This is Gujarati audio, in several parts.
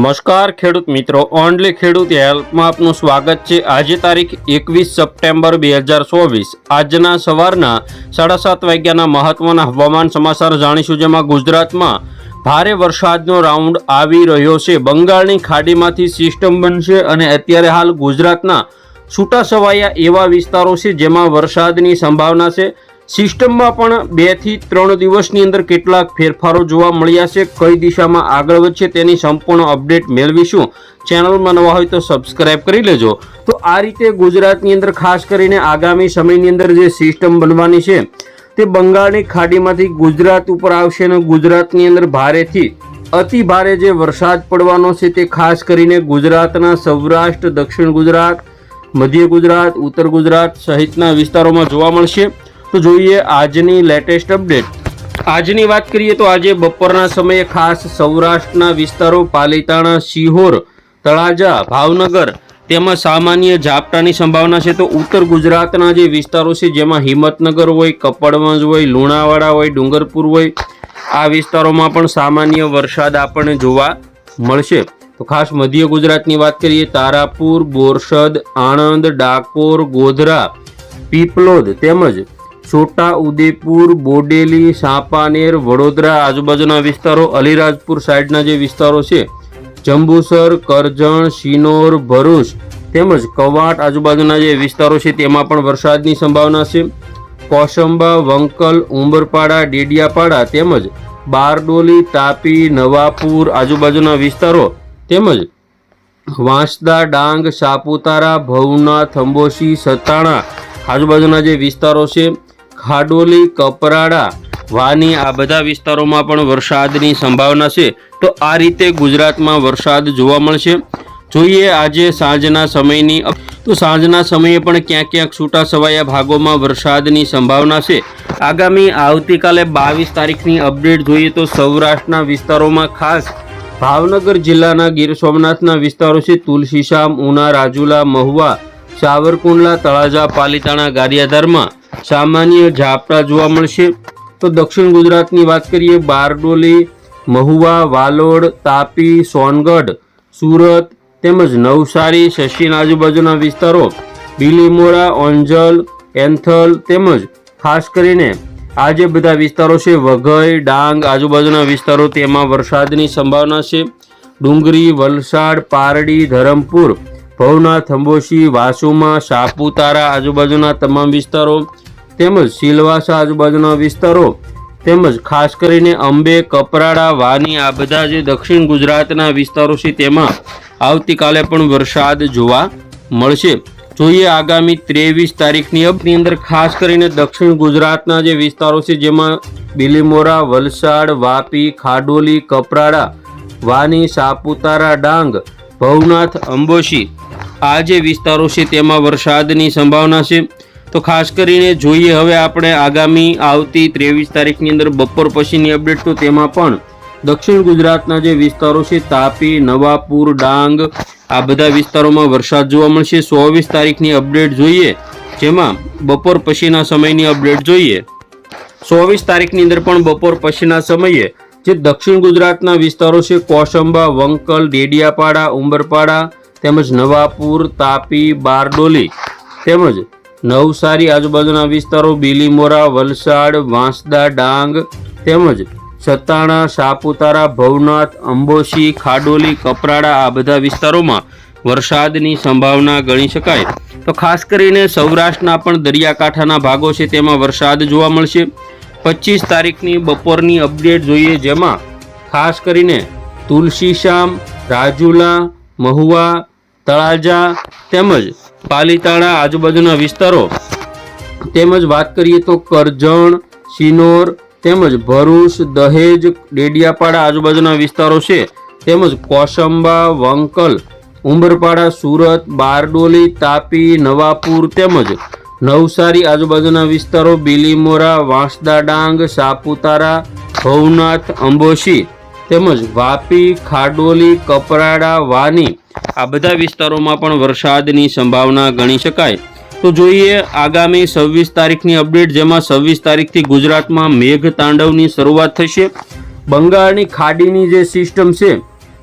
નમસ્કાર, ખેડૂત મિત્રો. ઓનલી ખેડૂત હેલ્પમાં આપનું સ્વાગત છે. આજે તારીખ એકવીસ સપ્ટેમ્બર બે હજાર ચોવીસ. આજના સવારના સાડા સાત વાગ્યાના મહત્વના હવામાન સમાચાર જાણીશું, જેમાં ગુજરાતમાં ભારે વરસાદનો રાઉન્ડ આવી રહ્યો છે. બંગાળની ખાડીમાંથી સિસ્ટમ બનશે અને અત્યારે હાલ ગુજરાતના છૂટાછવાયા એવા વિસ્તારો છે, જેમાં વરસાદની સંભાવના છે. સિસ્ટમમાં પણ બેથી ત્રણ દિવસની અંદર કેટલાક ફેરફારો જોવા મળ્યા છે. કઈ દિશામાં આગળ વધશે તેની સંપૂર્ણ અપડેટ મેળવીશું. ચેનલમાં નવા હોય તો સબસ્ક્રાઇબ કરી લેજો. તો આ રીતે ગુજરાતની અંદર ખાસ કરીને આગામી સમયની અંદર જે સિસ્ટમ બનવાની છે, તે બંગાળની ખાડીમાંથી ગુજરાત ઉપર આવશે અને ગુજરાતની અંદર ભારેથી અતિ ભારે જે વરસાદ પડવાનો છે તે ખાસ કરીને ગુજરાતના સૌરાષ્ટ્ર, દક્ષિણ ગુજરાત, મધ્ય ગુજરાત, ઉત્તર ગુજરાત સહિતના વિસ્તારોમાં જોવા મળશે. તો જોઈએ આજની લેટેસ્ટ અપડેટ આજની વાત કરીએ તો આજે બપોરના સમયે ખાસ સૌરાષ્ટ્રના વિસ્તારો પાલીતાણા સિહોર તળાજા, ભાવનગર તેમાં સામાન્ય ઝાપટાની સંભાવના છે. તો ઉત્તર ગુજરાતના જે વિસ્તારો છે, જેમાં હિંમતનગર હોય, કપડવંજ હોય, લુણાવાડા હોય, ડુંગરપુર હોય, આ વિસ્તારોમાં પણ સામાન્ય વરસાદ આપણને જોવા મળશે. તો ખાસ મધ્ય ગુજરાતની વાત કરીએ, તારાપુર, બોરસદ, આણંદ, ડાકોર, ગોધરા, પીપલોદ તેમજ છોટા ઉદેપુર, બોડેલી, સાપાનેર, વડોદરા આજુબાજુના વિસ્તારો, અલીરાજપુર સાઈડના જે વિસ્તારો છે, જંબુસર, કરજણ, શિનોર, ભરૂચ તેમજ કવાટ આજુબાજુના જે વિસ્તારો છે તેમાં પણ વરસાદની સંભાવના છે. કોસંબા, વંકલ, ઉંબરપાડા, ડેડિયાપાડા તેમજ બારડોલી, તાપી, નવાપુર આજુબાજુના વિસ્તારો તેમજ વાંસદા, ડાંગ, સાપુતારા ભવના થંબોશી સતાણા આજુબાજુના જે વિસ્તારો છે ખાડોલી, કપરાડા, વાની આ બધા વિસ્તારોમાં પણ વરસાદની સંભાવના છે. તો આ રીતે ગુજરાતમાં વરસાદ જોવા મળશે. જોઈએ આજે સાંજના સમયની તો સાંજના સમયે પણ ક્યાંક ક્યાંક છૂટા છવાયા ભાગોમાં વરસાદની સંભાવના છે. આગામી આવતીકાલે બાવીસ તારીખની અપડેટ જોઈએ તો સૌરાષ્ટ્રના વિસ્તારોમાં ખાસ ભાવનગર જિલ્લાના ગીર સોમનાથના વિસ્તારો છે. તુલસીશામ ઉના, રાજુલા, મહુવા, સાવરકુંડલા, તળાજા, પાલીતાણા, ગારિયાધારમાં સામાન્ય ઝાપટા જોવા મળશે. તો દક્ષિણ ગુજરાતની વાત કરીએ, બારડોલી, મહુવા, વાલોડ, તાપી, સોનગઢ, સુરત તેમજ નવસારી સચિન આજુબાજુના વિસ્તારો, બિલીમોરા, ઓંજલ, એન્થલ તેમજ ખાસ કરીને આ જે બધા વિસ્તારો છે, વઘઈ, ડાંગ આજુબાજુના વિસ્તારો, તેમાં વરસાદની સંભાવના છે. ડુંગરી, વલસાડ, પારડી, ધરમપુર ભવનાથ, અંબોશી, વાસુમા સાપુતારા આજુબાજુના તમામ વિસ્તારો તેમજ સિલવાસા આજુબાજુના વિસ્તારો તેમજ ખાસ કરીને અંબે, કપરાડા, વાની આ બધા જે દક્ષિણ ગુજરાતના વિસ્તારો છે તેમાં આવતીકાલે પણ વરસાદ જોવા મળશે. જોઈએ આગામી ત્રેવીસ તારીખની અપની અંદર ખાસ કરીને દક્ષિણ ગુજરાતના જે વિસ્તારો છે જેમાં બિલીમોરા, વલસાડ, વાપી, ખાડોલી, કપરાડા, વાની સાપુતારા ડાંગ ભવનાથ અંબોશી. આ જે વિસ્તારો છે તેમાં વરસાદની સંભાવના છે. તો ખાસ કરીને જોઈએ હવે આપણે આગામી આવતી ત્રેવીસ તારીખની અંદર બપોર પછીની અપડેટ તો તેમાં પણ દક્ષિણ ગુજરાતના જે વિસ્તારો છે, તાપી, નવાપુર, ડાંગ, આ બધા વિસ્તારોમાં વરસાદ જોવા મળશે. ચોવીસ તારીખની અપડેટ જોઈએ. જેમાં બપોર પછીના સમયની અપડેટ જોઈએ. ચોવીસ તારીખની અંદર પણ બપોર પછીના સમયે જે દક્ષિણ ગુજરાતના વિસ્તારો છે, કોસંબા, વંકલ, ડેડિયાપાડા, ઉંબરપાડા, તેમજ નવાપુર, તાપી, બારડોલી, તેમજ નવસારી આજુબાજુના વિસ્તારો બીલીમોરા, વલસાડ, વાંસદા, ડાંગ, તેમજ સતાણા સાપુતારા, ભવનાથ, અંબોશી, ખાડોલી, કપરાડા આ બધા વિસ્તારોમાં વરસાદની સંભાવના ગણી શકાય. તો ખાસ કરીને સૌરાષ્ટ્રના પણ દરિયાકાંઠાના ભાગો છે, તેમાં વરસાદ જોવા મળશે. પચીસ તારીખની બપોરની અપડેટ જોઈએ જેમાં ખાસ કરીને તુલસીશામ રાજુલા, મહુવા, તળાજા તેમજ પાલીતાણા આજુબાજુના વિસ્તારો. તેમજ વાત કરીએ તો કરજણ સિનોર તેમજ ભરૂચ, દહેજ, ડેડિયાપાડા આજુબાજુના વિસ્તારો છે. તેમજ કોસંબા, વંકલ, ઉંબરપાડા, સુરત, બારડોલી, તાપી, નવાપુર તેમજ નવસારી આજુબાજુના વિસ્તારો બિલીમોરા વાંસદા ડાંગ સાપુતારા ભવનાથ અંબોશી તેમજ વાપી, ખાડોલી, કપરાડા, વાની આ બધા વિસ્તારોમાં પણ વરસાદની સંભાવના ગણી શકાય. તો જોઈએ આગામી છવ્વીસ તારીખની અપડેટ, જેમાં છવ્વીસ તારીખથી ગુજરાતમાં મેઘ તાંડવની શરૂઆત થશે. બંગાળની ખાડીની જે સિસ્ટમ છે,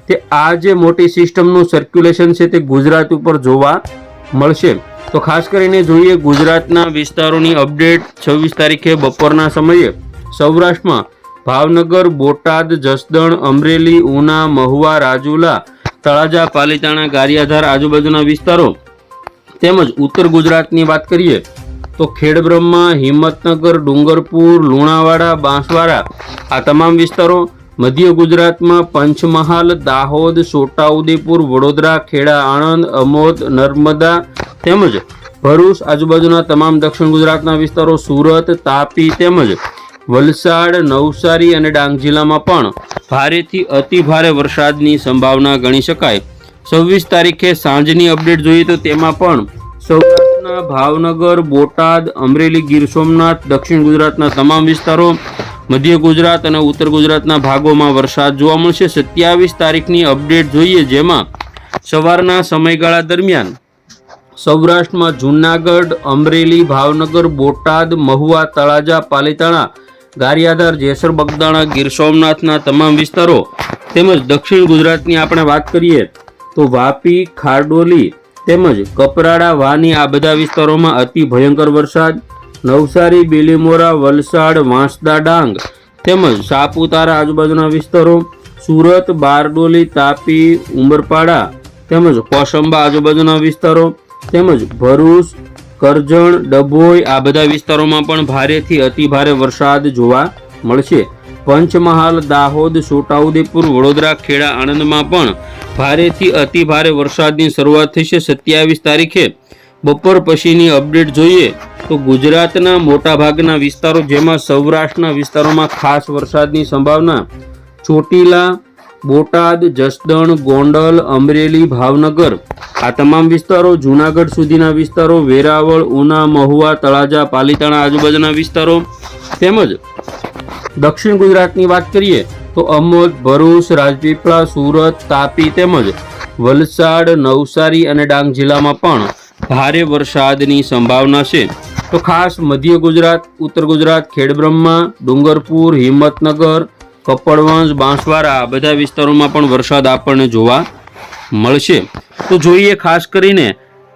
તે આ જે મોટી સિસ્ટમનું સર્ક્યુલેશન છે, તે ગુજરાત ઉપર જોવા મળશે. તો ખાસ કરીને જોઈએ ગુજરાતના વિસ્તારોની અપડેટ. છવ્વીસ તારીખે બપોરના સમયે સૌરાષ્ટ્રમાં ભાવનગર, બોટાદ, જસદણ, અમરેલી, ઉના, મહુવા, રાજુલા, તળાજા, પાલીતાણા, ગારિયાધાર આજુબાજુના વિસ્તારો તેમજ ઉત્તર ગુજરાતની વાત કરીએ તો ખેડબ્રહ્મા, હિંમતનગર, ડુંગરપુર, લુણાવાડા, બાંસવાડા આ તમામ વિસ્તારો મધ્ય ગુજરાતમાં પંચમહાલ, દાહોદ, છોટાઉદેપુર, વડોદરા, ખેડા, આણંદ, અમોદ, નર્મદા તેમજ ભરૂચ આજુબાજુના તમામ દક્ષિણ ગુજરાતના વિસ્તારો સુરત, તાપી તેમજ વલસાડ, નવસારી અને ડાંગ જિલ્લામાં પણ ભારેથી અતિ ભારે વરસાદની સંભાવના ગણી શકાય. છવ્વીસ તારીખે સાંજની અપડેટ જોઈએ તો તેમાં પણ સૌરાષ્ટ્રના ભાવનગર, બોટાદ, અમરેલી, ગીર સોમનાથ, દક્ષિણ ગુજરાતના તમામ વિસ્તારો મધ્ય ગુજરાત અને ઉત્તર ગુજરાતના ભાગોમાં વરસાદ જોવા મળશે. સત્યાવીસ તારીખની અપડેટ જોઈએ, જેમાં સવારના સમયગાળા દરમિયાન સૌરાષ્ટ્રમાં જૂનાગઢ, અમરેલી, ભાવનગર, બોટાદ, મહુવા, તળાજા, પાલીતાણા, ગારિયાધાર, જેસર, બગદાણા, ગીર સોમનાથના તમામ વિસ્તારો તેમજ દક્ષિણ ગુજરાતની આપણે વાત કરીએ તો વાપી, ખારડોલી તેમજ કપરાડા, વાની આ બધા વિસ્તારોમાં અતિ ભયંકર વરસાદ નવસારી, બિલીમોરા, વલસાડ, વાંસદા ડાંગ તેમજ સાપુતારા આજુબાજુના વિસ્તારો, સુરત, બારડોલી, તાપી, ઉમરપાડા તેમજ કોસંબા આજુબાજુના વિસ્તારો તેમજ ભરૂચ, કરજણ, ડભોઈ આ બધા વિસ્તારોમાં પણ ભારેથી અતિ ભારે વરસાદ જોવા મળશે. પંચમહાલ, દાહોદ, છોટાઉદેપુર, વડોદરા, ખેડા, આણંદમાં પણ ભારેથી અતિ ભારે વરસાદની શરૂઆત થશે સત્યાવીસ તારીખે. બપોર પછીની અપડેટ જોઈએ તો ગુજરાતના મોટાભાગના વિસ્તારો, જેમાં સૌરાષ્ટ્રના વિસ્તારોમાં ખાસ વરસાદની સંભાવના, ચોટીલા, બોટાદ, જસદણ, ગોંડલ, અમરેલી, ભાવનગર, આ તમામ વિસ્તારો, જૂનાગઢ સુધીના વિસ્તારો, વેરાવળ, ઉના, મહુવા, તળાજા, પાલીતાણા આજુબાજુના વિસ્તારો, તેમજ દક્ષિણ ગુજરાતની વાત કરીએ તો અમોદ, ભરૂચ, રાજપીપળા, સુરત, તાપી તેમજ વલસાડ, નવસારી અને ડાંગ જિલ્લામાં પણ ભારે વરસાદની સંભાવના છે. તો ખાસ મધ્ય ગુજરાત, ઉત્તર ગુજરાત ખેડબ્રહ્મા ડુંગરપુર, હિંમતનગર કપડવંશ બાંસવાડા બધા વિસ્તારોમાં પણ વરસાદ આપણને જોવા મળશે. તો જોઈએ ખાસ કરીને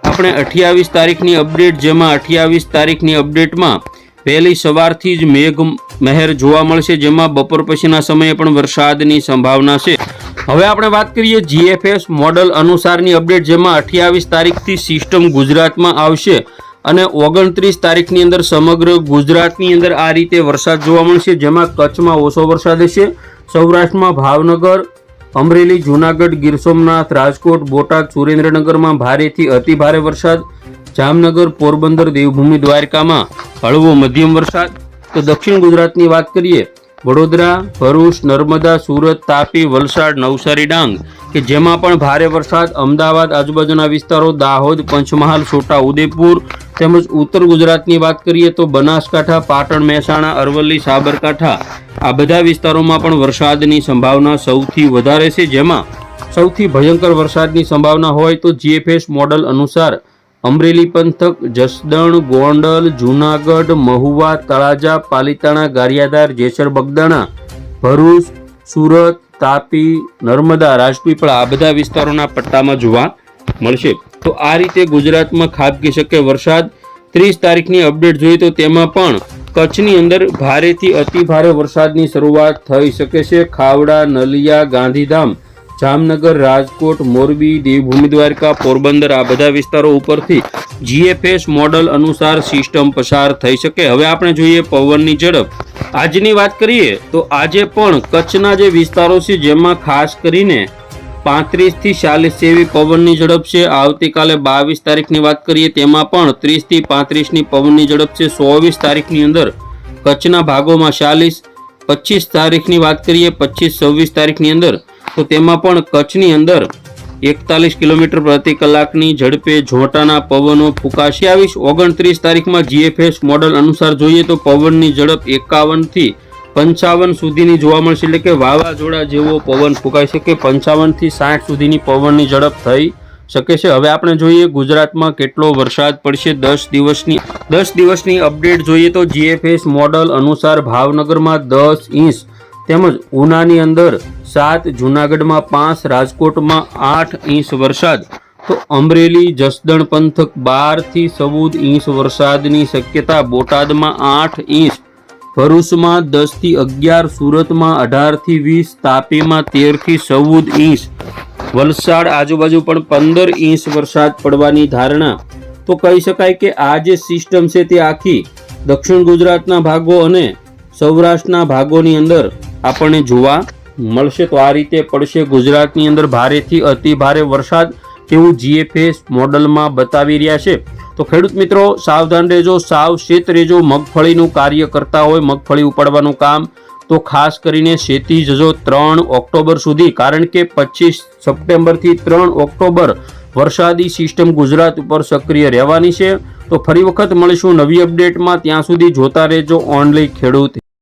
આપણે અઠ્યાવીસ તારીખની અપડેટ, જેમાં અઠ્યાવીસ તારીખની અપડેટમાં વહેલી સવારથી જ મેઘ મહેર જોવા મળશે, જેમાં બપોર પછીના સમયે પણ વરસાદની સંભાવના છે. હવે આપણે વાત કરીએ જીએફએસ મોડલ અનુસારની અપડેટ, જેમાં અઠ્યાવીસ તારીખથી સિસ્ટમ ગુજરાતમાં આવશે. અને ઓગણત્રીસ તારીખની અંદર સમગ્ર ગુજરાતની અંદર આ રીતે વરસાદ જોવા મળશે, જેમાં કચ્છમાં ઓછો વરસાદ હશે. સૌરાષ્ટ્રમાં ભાવનગર, અમરેલી, જૂનાગઢ, ગીર સોમનાથ, રાજકોટ, બોટાદ, સુરેન્દ્રનગરમાં ભારેથી અતિ ભારે વરસાદ. જામનગર, પોરબંદર, દેવભૂમિ, દ્વારકામાં હળવો મધ્યમ વરસાદ. તો દક્ષિણ ગુજરાતની વાત કરીએ વડોદરા, ભરૂચ, નર્મદા, સુરત, તાપી, વલસાડ, નવસારી, ડાંગ, કે જેમાં પણ ભારે વરસાદ, અમદાવાદ, આજુબાજુના વિસ્તારો, દાહોદ, પંચમહાલ, છોટા ઉદેપુર તેમજ ઉત્તર ગુજરાતની વાત કરીએ તો બનાસકાંઠા, પાટણ, મહેસાણા, અરવલ્લી, સાબરકાંઠા આ બધા વિસ્તારોમાં પણ વરસાદની સંભાવના સૌથી વધારે છે. જેમાં સૌથી ભયંકર વરસાદની સંભાવના હોય તો જીએફએસ મોડલ અનુસાર અમરેલી પંથક, જસદણ, ગોંડલ, જૂનાગઢ, મહુવા, તળાજા, પાલીતાણા, ગારિયાધાર જેસર બગદાણા, ભરૂચ, સુરત, તાપી, નર્મદા, રાજપીપળા આ બધા વિસ્તારોના પટ્ટામાં જોવા મળશે. તો આ રીતે ગુજરાતમાં ખાબકી શકે વરસાદ. ત્રીસ તારીખની અપડેટ જોઈએ તો તેમાં પણ કચ્છની અંદર ભારેથી અતિ ભારે વરસાદની શરૂઆત થઈ શકે છે. ખાવડા, નલિયા, ગાંધીધામ જામનગર, રાજકોટ, મોરબી દેવભૂમિ દ્વારકા પોરબંદર આ બધા વિસ્તારો ઉપરથી જીએફએસ મોડલ અનુસાર સિસ્ટમ પસાર થઈ શકે. હવે આપણે જોઈએ પવનની ઝડપ. આજની વાત કરીએ તો આજે પણ કચ્છના જે વિસ્તારો છે, જેમાં ખાસ કરીને પાંત્રીસથી ચાલીસ જેવી પવનની ઝડપ છે. આવતીકાલે બાવીસ તારીખની વાત કરીએ તેમાં પણ ત્રીસથી પાંત્રીસની પવનની ઝડપ છે. ચોવીસ તારીખની અંદર કચ્છના ભાગોમાં ચાલીસ, પચીસ તારીખની વાત કરીએ પચીસ, છવ્વીસ તારીખની અંદર તો તેમાં પણ કચ્છની અંદર એકતાલીસ કિલોમીટર પ્રતિ કલાકની ઝડપે ઝોટાના પવનો ફૂંકાશે. આવીશ ઓગણત્રીસ તારીખમાં જીએફએસ મોડલ અનુસાર જોઈએ તો પવનની ઝડપ એકાવનથી પંચાવન સુધીની જોવા મળશે. એટલે કે વાવાઝોડા જેવો પવન ફૂંકાઈ શકે. પંચાવનથી સાઠ સુધીની પવનની ઝડપ થઈ શકે છે. હવે આપણે જોઈએ ગુજરાતમાં કેટલો વરસાદ પડશે. દસ દિવસની દસ દિવસની અપડેટ જોઈએ તો જીએફએસ મોડલ અનુસાર ભાવનગરમાં દસ ઇંચ તેમજ ઉનાની અંદર સાત, જૂનાગઢમાં પાંચ, રાજકોટમાં આઠ ઇંચ વરસાદ. તો અમરેલી, જસદણ પંથક બારથી ચૌદ ઇંચ વરસાદની શક્યતા બોટાદમાં આઠ ઇંચ. ભરૂચમાં દસથી અગિયાર, સુરતમાં અઢારથી વીસ, તાપીમાં તેરથી ચૌદ ઇંચ. વલસાડ આજુબાજુ પણ પંદર ઇંચ વરસાદ પડવાની ધારણા. તો કહી શકાય કે આ જે સિસ્ટમ છે તે આખી દક્ષિણ ગુજરાતના ભાગો અને સૌરાષ્ટ્રના ભાગોની અંદર આપણને જોવા મળશે. તો આ રીતે પડશે. ગુજરાતની અંદર ભારેથી અતિ ભારે વરસાદ તેવું જીએફએસ મોડલમાં બતાવી રહ્યા છે. તો ખેડૂત મિત્રો, સાવધાન રહેજો. સાવચેત રહેજો. મગફળીનું કાર્ય કરતા હોય, મગફળી ઉપાડવાનું કામ તો ખાસ કરીને શેતી જજો ત્રણ ઓક્ટોબર સુધી. કારણ કે પચીસ સપ્ટેમ્બરથી ત્રણ ઓક્ટોબર વરસાદી સિસ્ટમ ગુજરાત ઉપર સક્રિય રહેવાની છે. તો ફરી વખત મળીશું નવી અપડેટમાં. ત્યાં સુધી જોતા રહેજો. ઓનલી ખેડૂત